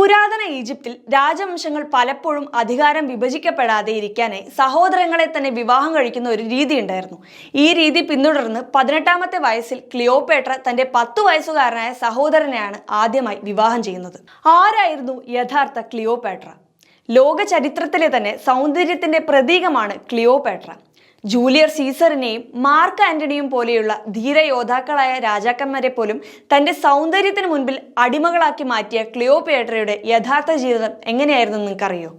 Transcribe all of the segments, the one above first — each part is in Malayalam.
പുരാതന ഈജിപ്തിൽ രാജവംശങ്ങൾ പലപ്പോഴും അധികാരം വിഭജിക്കപ്പെടാതെ ഇരിക്കാനായി സഹോദരങ്ങളെ തന്നെ വിവാഹം കഴിക്കുന്ന ഒരു രീതി ഉണ്ടായിരുന്നു. ഈ രീതി പിന്തുടർന്ന് പതിനെട്ടാമത്തെ വയസ്സിൽ ക്ലിയോപേട്ര തന്റെ പത്തു വയസ്സുകാരനായ സഹോദരനെയാണ് ആദ്യമായി വിവാഹം ചെയ്യുന്നത്. ആരായിരുന്നു യഥാർത്ഥ ക്ലിയോപേട്ര? ലോക ചരിത്രത്തിലെ തന്നെ സൗന്ദര്യത്തിന്റെ പ്രതീകമാണ് ക്ലിയോപേട്ര. ജൂലിയർ സീസറിനെയും മാർക്ക് ആന്റണിയും പോലെയുള്ള ധീരയോദ്ധാക്കളായ രാജാക്കന്മാരെ പോലും തന്റെ സൗന്ദര്യത്തിന് മുൻപിൽ അടിമകളാക്കി മാറ്റിയ ക്ലിയോപേട്രയുടെ യഥാർത്ഥ ജീവിതം എങ്ങനെയായിരുന്നു നിങ്ങൾക്കറിയോ?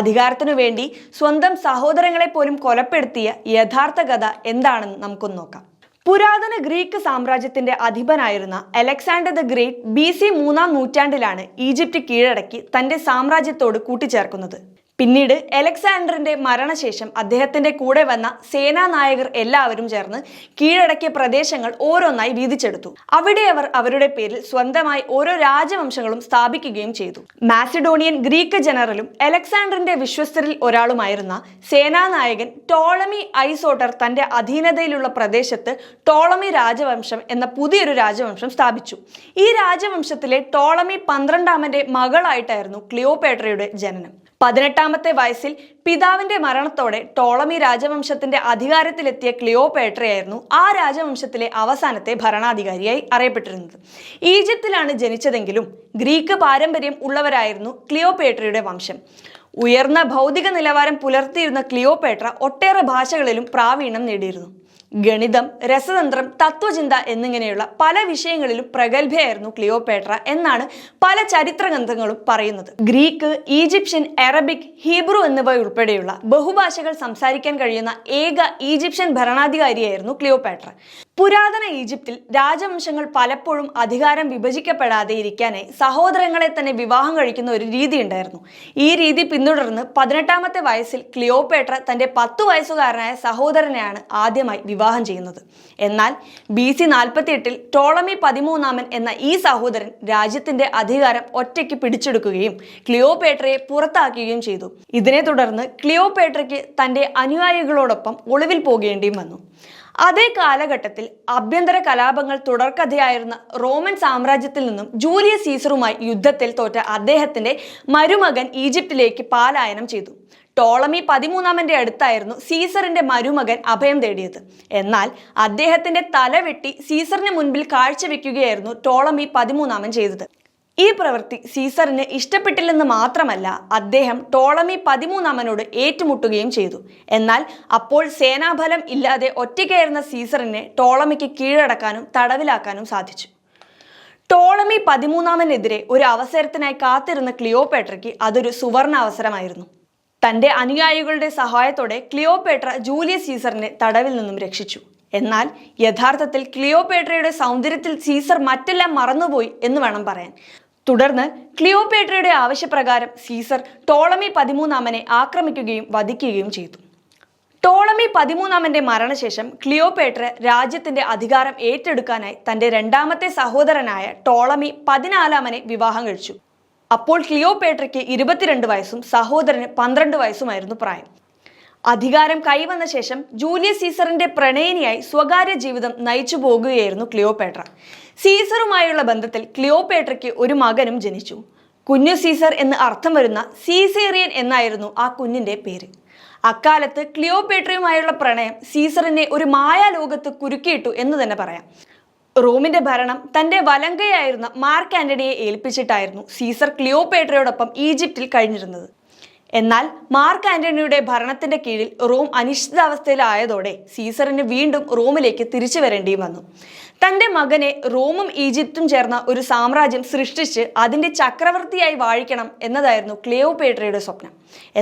അധികാരത്തിനു വേണ്ടി സ്വന്തം സഹോദരങ്ങളെ പോലും കൊലപ്പെടുത്തിയ യഥാർത്ഥ കഥ എന്താണെന്ന് നമുക്കൊന്ന് നോക്കാം. പുരാതന ഗ്രീക്ക് സാമ്രാജ്യത്തിന്റെ അധിപനായിരുന്ന Alexander the great B C മൂന്നാം നൂറ്റാണ്ടിലാണ് ഈജിപ്റ്റ് കീഴടക്കി തന്റെ സാമ്രാജ്യത്തോട് കൂട്ടിച്ചേർക്കുന്നത്. പിന്നീട് അലക്സാണ്ടറിന്റെ മരണശേഷം അദ്ദേഹത്തിന്റെ കൂടെ വന്ന സേനാനായകർ എല്ലാവരും ചേർന്ന് കീഴടക്കിയ പ്രദേശങ്ങൾ ഓരോന്നായി വീതിച്ചെടുത്തു. അവിടെ അവർ അവരുടെ പേരിൽ സ്വന്തമായി ഓരോ രാജവംശങ്ങളും സ്ഥാപിക്കുകയും ചെയ്തു. മാസിഡോണിയൻ ഗ്രീക്ക് ജനറലും അലക്സാണ്ടറിന്റെ വിശ്വസ്തരിൽ ഒരാളുമായിരുന്ന സേനാനായകൻ ടോളമി ഐസോട്ടർ തന്റെ അധീനതയിലുള്ള പ്രദേശത്ത് ടോളമി രാജവംശം എന്ന പുതിയൊരു രാജവംശം സ്ഥാപിച്ചു. ഈ രാജവംശത്തിലെ ടോളമി പന്ത്രണ്ടാമന്റെ മകളായിട്ടായിരുന്നു ക്ലിയോപേട്രയുടെ ജനനം. പതിനെട്ടാമത്തെ വയസ്സിൽ പിതാവിന്റെ മരണത്തോടെ ടോളമി രാജവംശത്തിന്റെ അധികാരത്തിലെത്തിയ ക്ലിയോപേട്രയായിരുന്നു ആ രാജവംശത്തിലെ അവസാനത്തെ ഭരണാധികാരിയായി അറിയപ്പെട്ടിരുന്നത്. ഈജിപ്തിലാണ് ജനിച്ചതെങ്കിലും ഗ്രീക്ക് പാരമ്പര്യം ഉള്ളവരായിരുന്നു ക്ലിയോപേട്രയുടെ വംശം. ഉയർന്ന ഭൗതിക നിലവാരം പുലർത്തിയിരുന്ന ക്ലിയോപേട്ര ഒട്ടേറെ ഭാഷകളിലും പ്രാവീണ്യം നേടിയിരുന്നു. ഗണിതം രസതന്ത്രം തത്വചിന്ത എന്നിങ്ങനെയുള്ള പല വിഷയങ്ങളിലും പ്രഗത്ഭയായിരുന്നു ക്ലിയോപേട്ര എന്നാണ് പല ചരിത്ര ഗ്രന്ഥങ്ങളും പറയുന്നത്. ഗ്രീക്ക് ഈജിപ്ഷ്യൻ അറബിക് ഹീബ്രു എന്നിവ ഉൾപ്പെടെയുള്ള ബഹുഭാഷകൾ സംസാരിക്കാൻ കഴിയുന്ന ഏക ഈജിപ്ഷ്യൻ ഭരണാധികാരിയായിരുന്നു ക്ലിയോപേട്ര. പുരാതന ഈജിപ്തിൽ രാജവംശങ്ങൾ പലപ്പോഴും അധികാരം വിഭജിക്കപ്പെടാതെ ഇരിക്കാനായി സഹോദരങ്ങളെ തന്നെ വിവാഹം കഴിക്കുന്ന ഒരു രീതി ഉണ്ടായിരുന്നു. ഈ രീതി പിന്തുടർന്ന് പതിനെട്ടാമത്തെ വയസ്സിൽ ക്ലിയോപേട്ര തന്റെ പത്തു വയസ്സുകാരനായ സഹോദരനെയാണ് ആദ്യമായി വിവാഹം ചെയ്യുന്നത്. എന്നാൽ ബി സി നാൽപ്പത്തി എട്ടിൽ ടോളമി പതിമൂന്നാമൻ എന്ന ഈ സഹോദരൻ രാജ്യത്തിന്റെ അധികാരം ഒറ്റയ്ക്ക് പിടിച്ചെടുക്കുകയും ക്ലിയോപേട്രയെ പുറത്താക്കുകയും ചെയ്തു. ഇതിനെ തുടർന്ന് ക്ലിയോപേട്രയ്ക്ക് തന്റെ അനുയായികളോടൊപ്പം ഒളിവിൽ പോകേണ്ടിയും വന്നു. അതേ കാലഘട്ടത്തിൽ ആഭ്യന്തര കലാപങ്ങൾ തുടർക്കഥയായിരുന്ന റോമൻ സാമ്രാജ്യത്തിൽ നിന്നും ജൂലിയസ് സീസറുമായി യുദ്ധത്തിൽ തോറ്റ അദ്ദേഹത്തിന്റെ മരുമകൻ ഈജിപ്തിലേക്ക് പാലായനം ചെയ്തു. ടോളമി പതിമൂന്നാമന്റെ അടുത്തായിരുന്നു സീസറിന്റെ മരുമകൻ അഭയം തേടിയത്. എന്നാൽ അദ്ദേഹത്തിന്റെ തല വെട്ടി സീസറിന് മുൻപിൽ കാഴ്ചവെക്കുകയായിരുന്നു ടോളമി പതിമൂന്നാമൻ ചെയ്തത്. ഈ പ്രവൃത്തി സീസറിന് ഇഷ്ടപ്പെട്ടില്ലെന്ന് മാത്രമല്ല അദ്ദേഹം ടോളമി പതിമൂന്നാമനോട് ഏറ്റുമുട്ടുകയും ചെയ്തു. എന്നാൽ അപ്പോൾ സേനാബലം ഇല്ലാതെ ഒറ്റയ്ക്കായിരുന്ന സീസറിനെ ടോളമിക്ക് കീഴടക്കാനും തടവിലാക്കാനും സാധിച്ചു. ടോളമി പതിമൂന്നാമനെതിരെ ഒരു അവസരത്തിനായി കാത്തിരുന്ന ക്ലിയോപേട്രയ്ക്ക് അതൊരു സുവർണ അവസരമായിരുന്നു. തന്റെ അനുയായികളുടെ സഹായത്തോടെ ക്ലിയോപേട്ര ജൂലിയസ് സീസറിനെ തടവിൽ നിന്നും രക്ഷിച്ചു. എന്നാൽ യഥാർത്ഥത്തിൽ ക്ലിയോപേട്രയുടെ സൗന്ദര്യത്തിൽ സീസർ മറ്റെല്ലാം മറന്നുപോയി എന്ന് വേണം പറയാൻ. തുടർന്ന് ക്ലിയോപേട്രയുടെ ആവശ്യപ്രകാരം സീസർ ടോളമി പതിമൂന്നാമനെ ആക്രമിക്കുകയും വധിക്കുകയും ചെയ്തു. ടോളമി പതിമൂന്നാമന്റെ മരണശേഷം ക്ലിയോപേട്ര രാജ്യത്തിന്റെ അധികാരം ഏറ്റെടുക്കാനായി തന്റെ രണ്ടാമത്തെ സഹോദരനായ ടോളമി പതിനാലാമനെ വിവാഹം കഴിച്ചു. അപ്പോൾ ക്ലിയോപേട്രയ്ക്ക് ഇരുപത്തിരണ്ട് വയസ്സും സഹോദരന് പന്ത്രണ്ട് വയസ്സുമായിരുന്നു പ്രായം. അധികാരം കൈവന്ന ശേഷം ജൂലിയസ് സീസറിന്റെ പ്രണയിനിയായി സ്വകാര്യ ജീവിതം നയിച്ചു പോകുകയായിരുന്നു ക്ലിയോപേട്ര. സീസറുമായുള്ള ബന്ധത്തിൽ ക്ലിയോപേട്രയ്ക്ക് ഒരു മകനും ജനിച്ചു. കുഞ്ഞു സീസർ എന്ന് അർത്ഥം വരുന്ന സീസേറിയൻ എന്നായിരുന്നു ആ കുഞ്ഞിന്റെ പേര്. അക്കാലത്ത് ക്ലിയോപേട്രയുമായുള്ള പ്രണയം സീസറിനെ ഒരു മായാലോകത്ത് കുരുക്കിയിട്ടു എന്ന് തന്നെ പറയാം. റോമിന്റെ ഭരണം തന്റെ വലങ്കയായിരുന്ന മാർക്ക് ആന്റണിയെ ഏൽപ്പിച്ചിട്ടായിരുന്നു സീസർ ക്ലിയോപേട്രയോടൊപ്പം ഈജിപ്തിൽ കഴിഞ്ഞിരുന്നത്. എന്നാൽ മാർക്ക് ആന്റണിയുടെ ഭരണത്തിന്റെ കീഴിൽ റോം അനിശ്ചിതാവസ്ഥയിലായതോടെ സീസറിന് വീണ്ടും റോമിലേക്ക് തിരിച്ചു വരേണ്ടിയും വന്നു. തന്റെ മകനെ റോമും ഈജിപ്തും ചേർന്ന ഒരു സാമ്രാജ്യം സൃഷ്ടിച്ച് അതിന്റെ ചക്രവർത്തിയായി വാഴിക്കണം എന്നതായിരുന്നു ക്ലിയോപേട്രയുടെ സ്വപ്നം.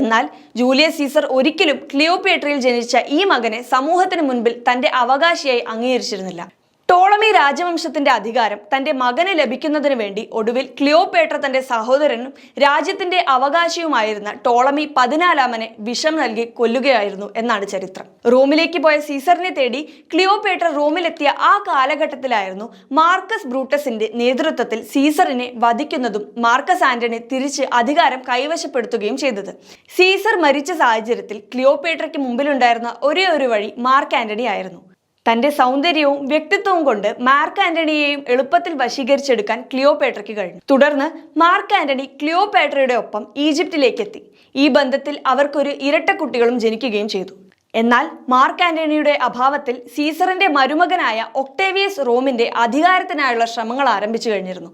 എന്നാൽ ജൂലിയസ് സീസർ ഒരിക്കലും ക്ലിയോപേട്രയിൽ ജനിച്ച ഈ മകനെ സമൂഹത്തിന് മുൻപിൽ തന്റെ അവകാശിയായി അംഗീകരിച്ചിരുന്നില്ല. ടോളമി രാജവംശത്തിന്റെ അധികാരം തന്റെ മകന് ലഭിക്കുന്നതിനു വേണ്ടി ഒടുവിൽ ക്ലിയോപേട്ര തന്റെ സഹോദരനും രാജ്യത്തിന്റെ അവകാശിയുമായിരുന്ന ടോളമി പതിനാലാമനെ വിഷം നൽകി കൊല്ലുകയായിരുന്നു എന്നാണ് ചരിത്രം. റോമിലേക്ക് പോയ സീസറിനെ തേടി ക്ലിയോപേട്ര റോമിലെത്തിയ ആ കാലഘട്ടത്തിലായിരുന്നു മാർക്കസ് ബ്രൂട്ടസിന്റെ നേതൃത്വത്തിൽ സീസറിനെ വധിക്കുന്നതും മാർക്കസ് ആന്റണി തിരിച്ച് അധികാരം കൈവശപ്പെടുത്തുകയും ചെയ്തത്. സീസർ മരിച്ച സാഹചര്യത്തിൽ ക്ലിയോപേട്രയ്ക്ക് മുമ്പിലുണ്ടായിരുന്ന ഒരേ ഒരു വഴി മാർക്ക് ആന്റണി ആയിരുന്നു. തന്റെ സൗന്ദര്യവും വ്യക്തിത്വവും കൊണ്ട് മാർക്ക് ആന്റണിയെയും എളുപ്പത്തിൽ വശീകരിച്ചെടുക്കാൻ ക്ലിയോപേട്രയ്ക്ക് കഴിഞ്ഞു. തുടർന്ന് മാർക്ക് ആന്റണി ക്ലിയോപേട്രയുടെ ഒപ്പം ഈജിപ്തിലേക്ക് എത്തി ഈ ബന്ധത്തിൽ അവർക്കൊരു ഇരട്ട കുട്ടികളും ജനിക്കുകയും ചെയ്തു. എന്നാൽ മാർക്ക് ആന്റണിയുടെ അഭാവത്തിൽ സീസറിന്റെ മരുമകനായ ഒക്ടേവിയസ് റോമിന്റെ അധികാരത്തിനായുള്ള ശ്രമങ്ങൾ ആരംഭിച്ചു കഴിഞ്ഞിരുന്നു.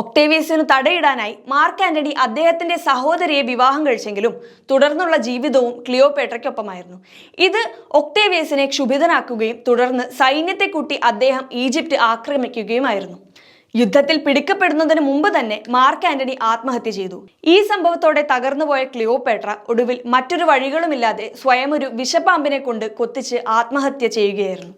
ഒക്ടേവിയസിന് തടയിടാനായി മാർക്ക് ആന്റണി അദ്ദേഹത്തിന്റെ സഹോദരിയെ വിവാഹം കഴിച്ചെങ്കിലും തുടർന്നുള്ള ജീവിതവും ക്ലിയോപേട്രയ്ക്കൊപ്പമായിരുന്നു. ഇത് ഒക്ടേവിയസിനെ ക്ഷുഭിതനാക്കുകയും തുടർന്ന് സൈന്യത്തെ കൂട്ടി അദ്ദേഹം ഈജിപ്റ്റ് ആക്രമിക്കുകയുമായിരുന്നു. യുദ്ധത്തിൽ പിടിക്കപ്പെടുന്നതിന് മുമ്പ് തന്നെ മാർക്ക് ആന്റണി ആത്മഹത്യ ചെയ്തു. ഈ സംഭവത്തോടെ തകർന്നുപോയ ക്ലിയോപേട്ര ഒടുവിൽ മറ്റൊരു വഴികളുമില്ലാതെ സ്വയം ഒരു വിഷപ്പാമ്പിനെ കൊണ്ട് കൊത്തിച്ച് ആത്മഹത്യ ചെയ്യുകയായിരുന്നു.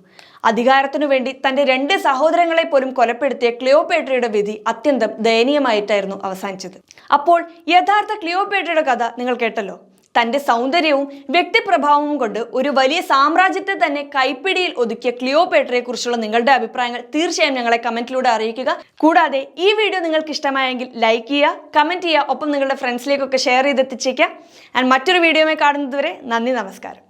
അധികാരത്തിനു വേണ്ടി തന്റെ രണ്ട് സഹോദരങ്ങളെ പോലും കൊലപ്പെടുത്തിയ ക്ലിയോപേട്രയുടെ വിധി അത്യന്തം ദയനീയമായിട്ടായിരുന്നു അവസാനിച്ചത്. അപ്പോൾ യഥാർത്ഥ ക്ലിയോപേട്രയുടെ കഥ നിങ്ങൾ കേട്ടല്ലോ. തന്റെ സൗന്ദര്യവും വ്യക്തിപ്രഭാവവും കൊണ്ട് ഒരു വലിയ സാമ്രാജ്യത്തെ തന്നെ കൈപ്പിടിയിൽ ഒതുക്കിയ ക്ലിയോപേട്രയെ കുറിച്ചുള്ള നിങ്ങളുടെ അഭിപ്രായങ്ങൾ തീർച്ചയായും ഞങ്ങളെ കമന്റിലൂടെ അറിയിക്കുക. കൂടാതെ ഈ വീഡിയോ നിങ്ങൾക്ക് ഇഷ്ടമായെങ്കിൽ ലൈക്ക് ചെയ്യുക കമന്റ് ചെയ്യുക ഒപ്പം നിങ്ങളുടെ ഫ്രണ്ട്സിലേക്കൊക്കെ ഷെയർ ചെയ്തെത്തിച്ചേക്കുക. ആൻഡ് മറ്റൊരു വീഡിയോയുമായി കാണുന്നതുവരെ നന്ദി നമസ്കാരം.